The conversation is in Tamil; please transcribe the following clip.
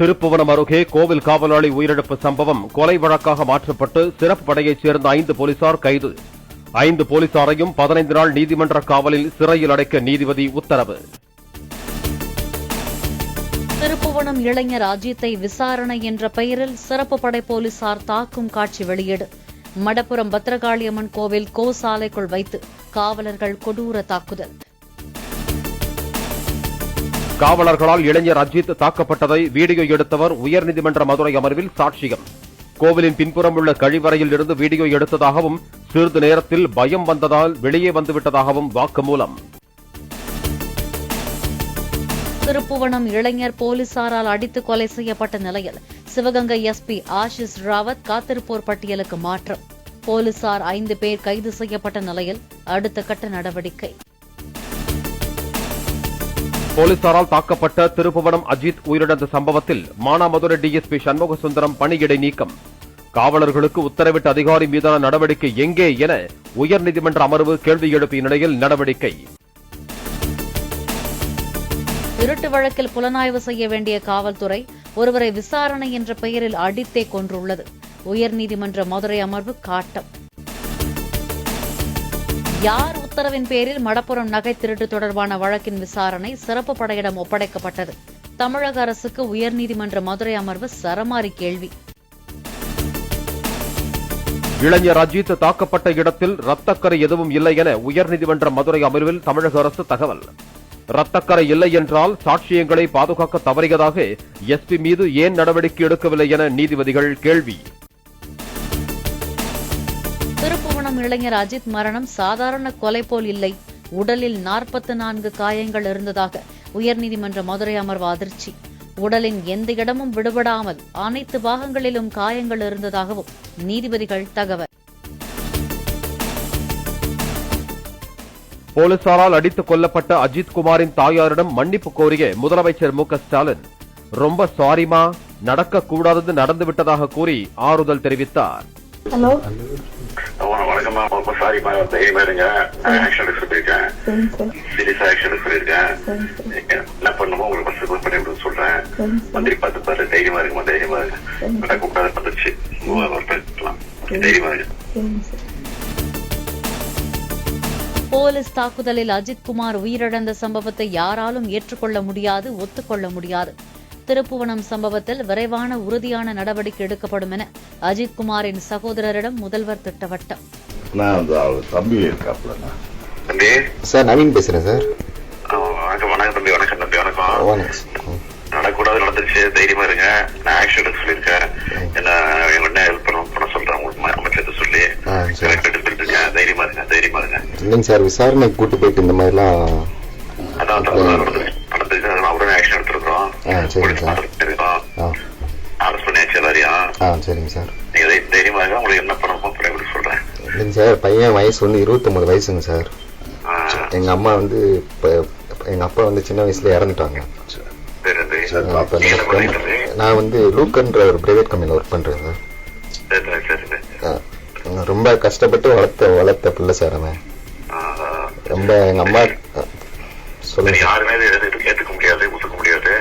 திருப்புவனம் அருகே கோவில் காவலாளி உயிரிழப்பு சம்பவம் கொலை வழக்காக மாற்றப்பட்டு சிறப்பு படையைச் சேர்ந்த ஐந்து போலீசார் கைது. ஐந்து போலீசாரையும் பதினைந்து நாள் நீதிமன்ற காவலில் சிறையில் அடைக்க நீதிபதி உத்தரவு. திருப்புவனம் இளைஞர் அஜித்தை விசாரணை என்ற பெயரில் சிறப்பு படை போலீசார் தாக்கும் காட்சி வெளியீடு. மடப்புரம் பத்திரகாளியம்மன் கோவில் கோசாலைக்குள் வைத்து காவலர்கள் கொடூர தாக்குதல். காவலர்களால் இளைஞர் அஜித் தாக்கப்பட்டதை வீடியோ எடுத்தவர் உயர்நீதிமன்ற மதுரை அமர்வில் சாட்சியம். கோவிலின் பின்புறம் உள்ள கழிவறையில் இருந்து வீடியோ எடுத்ததாகவும் சிறிது நேரத்தில் பயம் வந்ததால் வெளியே வந்துவிட்டதாகவும் வாக்குமூலம். திருப்புவனம் இளைஞர் போலீசாரால் அடித்து கொலை செய்யப்பட்ட நிலையில் சிவகங்கை எஸ்பி ஆஷிஷ் ராவத் காத்திருப்போர் பட்டியலுக்கு மாற்றம். போலீசார் ஐந்து பேர் கைது செய்யப்பட்ட நிலையில் அடுத்த கட்ட நடவடிக்கை. போலீசாரால் தாக்கப்பட்ட திருப்புவனம் அஜித் உயிரிழந்த சம்பவத்தில் மானாமதுரை டிஎஸ்பி சண்முக சுந்தரம் பணியிடை நீக்கம். காவலர்களுக்கு உத்தரவிட்ட அதிகாரி மீதான நடவடிக்கை எங்கே என உயர்நீதிமன்ற அமர்வு கேள்வி எழுப்பிய நிலையில் நடவடிக்கை. திருட்டு வழக்கில் புலனாய்வு செய்ய வேண்டிய காவல்துறை ஒருவரை விசாரணை என்ற பெயரில் அடித்தே கொன்றுள்ளது. உயர்நீதிமன்ற மதுரை அமர்வு காட்டம். யார் உத்தரவின் பேரில் மடப்புறம் நகை திருட்டு தொடர்பான வழக்கின் விசாரணை சிறப்பு படையிடம் ஒப்படைக்கப்பட்டது. தமிழக அரசுக்கு உயர்நீதிமன்ற மதுரை அமர்வு சரமாரி கேள்வி. இளைஞர் அஜித் தாக்கப்பட்ட இடத்தில் ரத்தக்கரை எதுவும் இல்லை என உயர்நீதிமன்ற மதுரை அமர்வில் தமிழக அரசு தகவல். ரத்தக்கரை இல்லை என்றால் சாட்சியங்களை பாதுகாக்க தவறியதாக எஸ்பி மீது ஏன் நடவடிக்கை எடுக்கவில்லை என நீதிபதிகள் கேள்வி. திருப்புவனம் இளைஞர் அஜித் மரணம் சாதாரண கொலை போல் இல்லை. உடலில் நாற்பத்தி நான்கு காயங்கள் இருந்ததாக உயர்நீதிமன்ற மதுரை அமர்வு அதிர்ச்சி. உடலின் எந்த இடமும் விடுபடாமல் அனைத்து பாகங்களிலும் காயங்கள் இருந்ததாகவும் நீதிபதிகள் தகவல். போலீசாரால் அடித்துக் கொல்லப்பட்ட அஜித் குமாரின் தாயாரிடம் மன்னிப்பு கோரிய முதலமைச்சர் மு ஸ்டாலின் ரொம்ப சாரிமா நடக்க கூடாதது நடந்து கூறி ஆறுதல் தெரிவித்தார். ஹலோ. வணக்கம் வணக்கம்மா. ரொம்ப சாரிம்மா தைரியமா இருங்க. ஆக்ஷன் எடுக்க சொல்லியிருக்கேன். சரிங்க சார். சீரியஸா ஆக்ஷன் எடுக்க சொல்லியிருக்கேன். சரிங்க சார். என்ன பண்ணுமோ உங்களுக்கு ஃபர்ஸ்ட் பண்ணி விட சொல்றேன். சரிங்க சார். மந்திரி பார்த்து பாரு தைரியமா இருக்குமா தைரியமா இருக்கு? நடக்க கூடாது வந்துருச்சு. பேசலாம் தைரியமா இருக்கு. சரிங்க சார். போலீஸ் தாக்குதலில் அஜித் குமார் உயிரிழந்த சம்பவத்தை யாராலும் ஏற்றுக்கொள்ள முடியாது ஒத்துக்கொள்ள முடியாது. திருப்புவனம் சம்பவத்தில் விரைவான உறுதியான நடவடிக்கை எடுக்கப்படும் என அஜித் குமாரின் சகோதரரிடம் முதல்வர் திட்டவட்டம். தம்பி சார் நவீன் பேசுறேன் சார். ஆ, வணக்கம் வணக்கம் தம்பி வணக்கம் தம்பி வணக்கம். நடக்கூடாது நடந்துருச்சு தைரியமா இருங்க. நான் ஆக்ஷன் எடுக்க சொல்லியிருக்கேன். என்ன என்ன ஹெல்ப் பண்ண பண்ண சொல்றேன் உங்களுக்கு அமைச்சர் சொல்லி. கரெக்ட் எடுத்துட்டு இருக்கேன் தைரியமா இருங்க தைரியமா இருங்க. இல்லைங்க சார் விசாரணைக்கு கூட்டு போயிட்டு இந்த மாதிரிலாம் அதான் தப்பு நடந்துருச்சு நடந்துருச்சு. ஆ, சரிங்க சார். இருக்கோம் ஆ. சரிங்க சார். உங்களுக்கு என்ன பண்ணணுமோ இல்லைங்க பையன் வயசு வந்து இருபத்தொம்பது வயசுங்க சார். ஆ, எங்க அம்மா வந்து இப்போ எங்க அப்பா வந்து சின்ன வயசுல இறந்துட்டாங்க? நான் வந்து லூக்கன்ற ஒரு பிரைவேட் கம்பெனியில் ஒர்க் பண்றேன் சார். ரொம்ப கஷ்டப்பட்டு வளர்த்த வளர்த்த பிள்ளை சார் அவன். ரொம்ப எங்க அம்மா ஆ, யாருமே இதை எடுத்து- முடியாது ஒத்துக்க முடியாது.